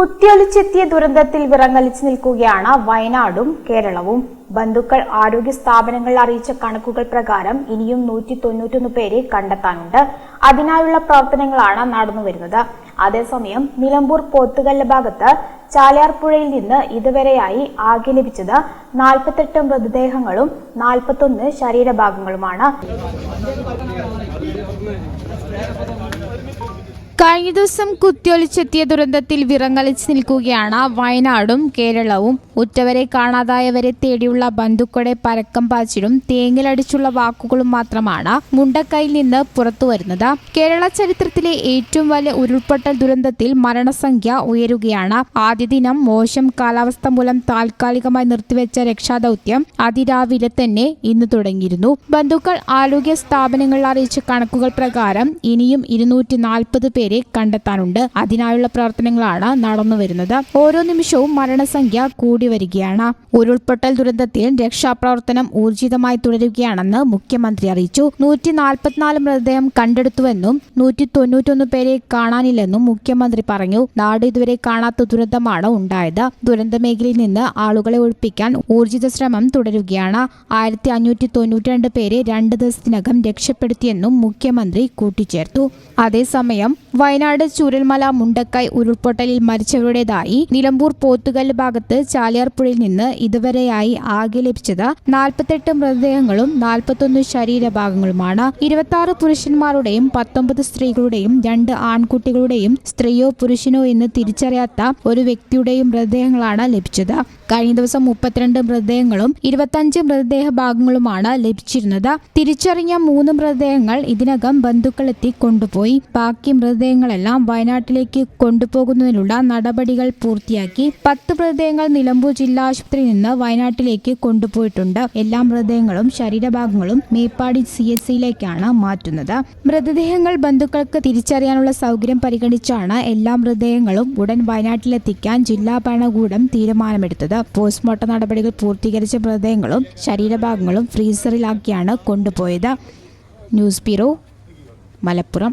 കുത്തിയൊലിച്ചെത്തിയ ദുരന്തത്തിൽ വിറങ്ങലിച്ചു നിൽക്കുകയാണ് വയനാടും കേരളവും. ബന്ധുക്കൾ ആരോഗ്യ സ്ഥാപനങ്ങൾ അറിയിച്ച കണക്കുകൾ പ്രകാരം ഇനിയും നൂറ്റി തൊണ്ണൂറ്റൊന്ന് പേരെ കണ്ടെത്താനുണ്ട്. അതിനായുള്ള പ്രവർത്തനങ്ങളാണ് നടന്നുവരുന്നത്. അതേസമയം നിലമ്പൂർ പോത്തുകല്ല് ഭാഗത്ത് ചാലിയാർപ്പുഴയിൽ നിന്ന് ഇതുവരെയായി ആകെ ലഭിച്ചത് നാൽപ്പത്തെട്ട് മൃതദേഹങ്ങളും നാൽപ്പത്തൊന്ന് ശരീരഭാഗങ്ങളുമാണ്. കഴിഞ്ഞ ദിവസം കുത്തിയൊലിച്ചെത്തിയ ദുരന്തത്തിൽ വിറങ്ങലിച്ച് നിൽക്കുകയാണ് വയനാടും കേരളവും. ഉറ്റവരെ കാണാതായവരെ തേടിയുള്ള ബന്ധുക്കളുടെ പരക്കം പാച്ചിലും തേങ്ങിലടിച്ചുള്ള വാക്കുകളും മാത്രമാണ് മുണ്ടക്കൈയിൽ നിന്ന് പുറത്തു വരുന്നത്. കേരള ചരിത്രത്തിലെ ഏറ്റവും വലിയ ഉരുൾപൊട്ടൽ ദുരന്തത്തിൽ മരണസംഖ്യ ഉയരുകയാണ്. ആദ്യ ദിനം മോശം കാലാവസ്ഥ മൂലം താൽക്കാലികമായി നിർത്തിവെച്ച രക്ഷാദൌത്യം അതിരാവിലെ തന്നെ ഇന്ന് തുടങ്ങിയിരുന്നു. ബന്ധുക്കൾ ആരോഗ്യ സ്ഥാപനങ്ങളിൽ അറിയിച്ച കണക്കുകൾ പ്രകാരം ഇനിയും ഇരുന്നൂറ്റി നാൽപ്പത് പേരെ കണ്ടെത്താനുണ്ട്. അതിനായുള്ള പ്രവർത്തനങ്ങളാണ് നടന്നുവരുന്നത് ഓരോ നിമിഷവും മരണസംഖ്യ കൂടി വരികയാണ്. ഉരുൾപൊട്ടൽ ദുരന്തത്തിൽ രക്ഷാപ്രവർത്തനം ഊർജിതമായി തുടരുകയാണെന്ന് മുഖ്യമന്ത്രി അറിയിച്ചു. നൂറ്റി നാൽപ്പത്തിനാല് മൃതദേഹം കണ്ടെടുത്തുവെന്നും നൂറ്റി തൊണ്ണൂറ്റൊന്ന് പേരെ കാണാനില്ലെന്നും മുഖ്യമന്ത്രി പറഞ്ഞു. നാട് ഇതുവരെ കാണാത്ത ദുരന്തമാണ് ഉണ്ടായത്. ദുരന്ത മേഖലയിൽ നിന്ന് ആളുകളെ ഒഴിപ്പിക്കാൻ ഊർജിത ശ്രമം തുടരുകയാണ്. ആയിരത്തി അഞ്ഞൂറ്റി തൊണ്ണൂറ്റിരണ്ട് പേരെ രണ്ട് ദിവസത്തിനകം രക്ഷപ്പെടുത്തിയെന്നും മുഖ്യമന്ത്രി കൂട്ടിച്ചേർത്തു. അതേസമയം വയനാട് ചൂരൽമല മുണ്ടക്കൈ ഉരുൾപൊട്ടലിൽ മരിച്ചവരുടേതായി നിലമ്പൂർ പോത്തുകല്ല് ഭാഗത്ത് ചാലിയാർപ്പുഴയിൽ നിന്ന് ഇതുവരെയായി ആകെ ലഭിച്ചത് നാൽപ്പത്തെട്ട് മൃതദേഹങ്ങളും നാൽപ്പത്തൊന്ന് ശരീരഭാഗങ്ങളുമാണ്. ഇരുപത്തി ആറ് പുരുഷന്മാരുടെയും പത്തൊമ്പത് സ്ത്രീകളുടെയും രണ്ട് ആൺകുട്ടികളുടെയും സ്ത്രീയോ പുരുഷനോ എന്ന് തിരിച്ചറിയാത്ത ഒരു വ്യക്തിയുടെയും മൃതദേഹങ്ങളാണ് ലഭിച്ചത്. കഴിഞ്ഞ ദിവസം മുപ്പത്തിരണ്ട് മൃതദേഹങ്ങളും ഇരുപത്തഞ്ച് മൃതദേഹ ഭാഗങ്ങളുമാണ് ലഭിച്ചിരുന്നത്. തിരിച്ചറിഞ്ഞ മൂന്ന് മൃതദേഹങ്ങൾ ഇതിനകം ബന്ധുക്കളെത്തി കൊണ്ടുപോയി. ബാക്കി മൃതദേഹങ്ങളെല്ലാം വയനാട്ടിലേക്ക് കൊണ്ടുപോകുന്നതിനുള്ള നടപടികൾ പൂർത്തിയാക്കി പത്ത് മൃതദേഹങ്ങൾ നിലമ്പൂർ ജില്ലാ ആശുപത്രിയിൽ നിന്ന് വയനാട്ടിലേക്ക് കൊണ്ടുപോയിട്ടുണ്ട്. എല്ലാ മൃതദേഹങ്ങളും ശരീരഭാഗങ്ങളും മേപ്പാടി സി എസ് സിയിലേക്കാണ് മാറ്റുന്നത്. മൃതദേഹങ്ങൾ ബന്ധുക്കൾക്ക് തിരിച്ചറിയാനുള്ള സൗകര്യം പരിഗണിച്ചാണ് എല്ലാ മൃതദേഹങ്ങളും ഉടൻ വയനാട്ടിലെത്തിക്കാൻ ജില്ലാ ഭരണകൂടം തീരുമാനമെടുത്തത്. പോസ്റ്റ്മോർട്ടം നടപടികൾ പൂർത്തീകരിച്ച മൃതദേഹങ്ങളും ശരീരഭാഗങ്ങളും ഫ്രീസറിലാക്കിയാണ് കൊണ്ടുപോയത്. News bureau Malappuram.